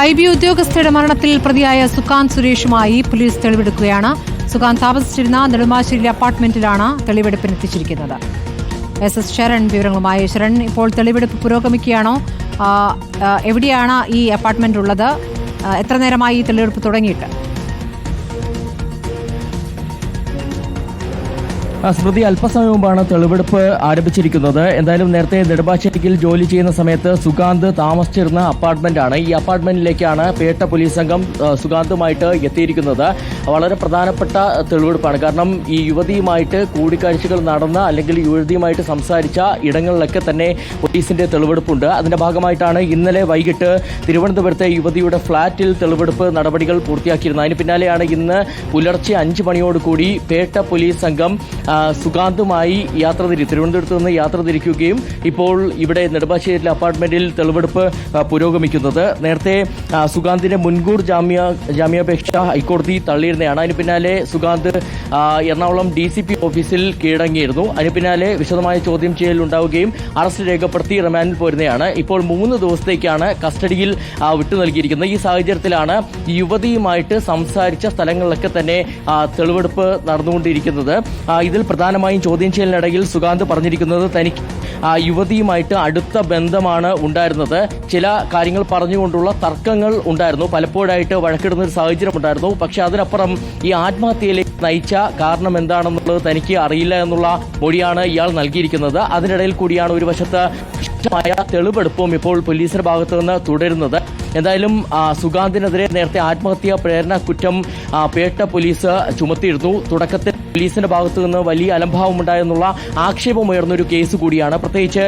I B ഉദ്യോഗസ്ഥയുടെ മരണത്തിൽ പ്രതിയായ സുഖാന്ത് സുരേഷുമായി police തെളിവെടുക്കുകയാണ്. സുഖാന്ത് താമസിച്ചിരുന്ന നെടുമ്പാശ്ശേരി അപ്പാർട്ട്മെന്റിലാണ് തെളിവെടുപ്പിന് എത്തിച്ചിരിക്കുന്നത്. എസ് എസ് ശരൺ വിവരങ്ങളുമായി ശരൺ ഇപ്പോൾ തെളിവെടുപ്പ് പുരോഗമിക്കുകയാണോ? എവിടെയാണ് ഈ അപ്പാർട്ട്മെന്റ് ഉള്ളത്? എത്ര നേരമായി ഈ തെളിവെടുപ്പ് തുടങ്ങിയിട്ട്? സ്മൃതി അല്പസമയം മുമ്പാണ് തെളിവെടുപ്പ് ആരംഭിച്ചിരിക്കുന്നത്. എന്തായാലും നേരത്തെ നെടുമ്പാശ്ശേരിയിൽ ജോലി ചെയ്യുന്ന സമയത്ത് സുഗാന്ത് താമസിച്ചിരുന്ന അപ്പാർട്ട്മെന്റാണ് ഈ അപ്പാർട്ട്മെന്റിലേക്കാണ് പേട്ട പോലീസ് സംഘം സുഗാന്തുമായിട്ട് എത്തിയിരിക്കുന്നത്. വളരെ പ്രധാനപ്പെട്ട തെളിവെടുപ്പാണ്. കാരണം ഈ യുവതിയുമായിട്ട് കൂടിക്കാഴ്ചകൾ നടന്ന അല്ലെങ്കിൽ യുവതിയുമായിട്ട് സംസാരിച്ച ഇടങ്ങളിലൊക്കെ തന്നെ പോലീസിന്റെ തെളിവെടുപ്പുണ്ട്. അതിന്റെ ഭാഗമായിട്ടാണ് ഇന്നലെ വൈകിട്ട് തിരുവനന്തപുരത്തെ യുവതിയുടെ ഫ്ളാറ്റിൽ തെളിവെടുപ്പ് നടപടികൾ പൂർത്തിയാക്കിയിരുന്നത്. അതിന് പിന്നാലെയാണ് ഇന്ന് പുലർച്ചെ അഞ്ച് മണിയോടുകൂടി പേട്ട പോലീസ് സംഘം സുഗാന്തുമായി യാത്ര തിരി തിരുവനന്തപുരത്ത് നിന്ന് യാത്ര തിരിക്കുകയും ഇപ്പോൾ ഇവിടെ നെടുമ്പാശ്ശേരിയിലെ അപ്പാർട്ട്മെന്റിൽ തെളിവെടുപ്പ് പുരോഗമിക്കുന്നത്. നേരത്തെ ആ, സുഗാന്തിന്റെ മുൻകൂർ ജാമ്യ ജാമ്യാപേക്ഷ ഹൈക്കോടതി തള്ളിയിരുന്നതാണ്. അതിന് പിന്നാലെ Suganth Ernakulam D C P ഓഫീസിൽ കീഴടങ്ങിയിരുന്നു. അതിന് പിന്നാലെ വിശദമായ ചോദ്യം ചെയ്യൽ ഉണ്ടാവുകയും അറസ്റ്റ് രേഖപ്പെടുത്തി റിമാൻഡിൽ പോരുന്നതാണ് ഇപ്പോൾ മൂന്ന് ദിവസത്തേക്കാണ് കസ്റ്റഡിയിൽ വിട്ടു നൽകിയിരിക്കുന്നത്. ഈ സാഹചര്യത്തിലാണ് യുവതിയുമായിട്ട് സംസാരിച്ച സ്ഥലങ്ങളിലൊക്കെ തന്നെ തെളിവെടുപ്പ് നടന്നുകൊണ്ടിരിക്കുന്നത്. ആ, പ്രധാനമായും ചോദ്യം ചെയ്യലിനിടയിൽ സുഗാന്ത് പറഞ്ഞിരിക്കുന്നത് തനിക്ക് ആ, യുവതിയുമായിട്ട് അടുത്ത ബന്ധമാണ് ഉണ്ടായിരുന്നത്. ചില കാര്യങ്ങൾ പറഞ്ഞുകൊണ്ടുള്ള തർക്കങ്ങൾ ഉണ്ടായിരുന്നു. പലപ്പോഴായിട്ട് വഴക്കിടുന്ന ഒരു സാഹചര്യം ഉണ്ടായിരുന്നു. പക്ഷേ അതിനപ്പുറം ഈ ആത്മഹത്യയിലേക്ക് നയിച്ച കാരണം എന്താണെന്നുള്ളത് തനിക്ക് അറിയില്ല എന്നുള്ള മൊഴിയാണ് ഇയാൾ നൽകിയിരിക്കുന്നത്. അതിനിടയിൽ കൂടിയാണ് ഒരു വശത്ത് തെളിവെടുപ്പും ഇപ്പോൾ പോലീസിന്റെ ഭാഗത്തു നിന്ന് തുടരുന്നത്. എന്തായാലും സുഗാന്തിനെതിരെ നേരത്തെ ആത്മഹത്യാ പ്രേരണ കുറ്റം പേട്ട പോലീസ് ചുമത്തിയിരുന്നു. തുടക്കത്തിൽ പോലീസിന്റെ ഭാഗത്തു നിന്ന് വലിയ അലംഭാവമുണ്ടായെന്നുള്ള ഒരു കേസ് കൂടിയാണ്. പ്രത്യേകിച്ച്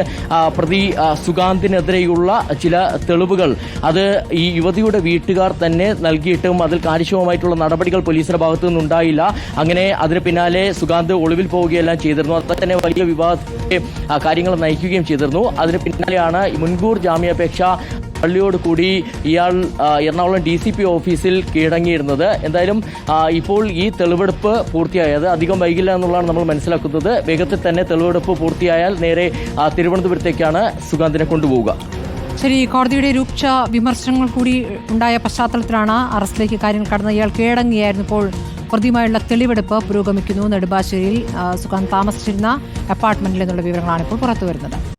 പ്രതി സുഗാന്തിനെതിരെയുള്ള ചില തെളിവുകൾ. അത് ഈ യുവതിയുടെ വീട്ടുകാർ തന്നെ നൽകിയിട്ടും അതിൽ കാര്യക്ഷമമായിട്ടുള്ള നടപടികൾ പോലീസിന്റെ ഭാഗത്തു നിന്നുണ്ടായില്ല. അങ്ങനെ അതിന് പിന്നാലെ സുഗാന്ത് ഒളിവിൽ പോവുകയെല്ലാം ചെയ്തിരുന്നു. അത് തന്നെ വലിയ വിവാദത്തെ കാര്യങ്ങൾ നയിക്കുകയും ചെയ്തിരുന്നു. അതിന് പിന്നാലെയാണ് മുൻകൂർ ജാമ്യാപേക്ഷ പള്ളിയോട് കൂടി ഇയാൾ എറണാകുളം ഡി സി പി ഓഫീസിൽ കീഴടങ്ങിയിരുന്നത്. എന്തായാലും ഇപ്പോൾ ഈ തെളിവെടുപ്പ് പൂർത്തിയായത് അധികം വൈകില്ല എന്നുള്ളതാണ് നമ്മൾ മനസ്സിലാക്കുന്നത്. വേഗത്തിൽ തന്നെ തെളിവെടുപ്പ് പൂർത്തിയായാൽ നേരെ തിരുവനന്തപുരത്തേക്കാണ് സുഗാന്തിനെ കൊണ്ടുപോവുക. ശരി കോടതിയുടെ രൂക്ഷ വിമർശനങ്ങൾ കൂടി ഉണ്ടായ പശ്ചാത്തലത്തിലാണ് അറസ്റ്റിലേക്ക് കാര്യങ്ങൾ കടന്ന ഇയാൾ കീഴടങ്ങിയായിരുന്നു ഇപ്പോൾ പ്രതിയുമായുള്ള തെളിവെടുപ്പ് പുരോഗമിക്കുന്നു. നെടുമ്പാശ്ശേരിയിൽ സുഖം താമസിച്ചിരുന്ന അപ്പാർട്ട്മെന്റിൽ നിന്നുള്ള വിവരങ്ങളാണ് ഇപ്പോൾ പുറത്തുവരുന്നത്.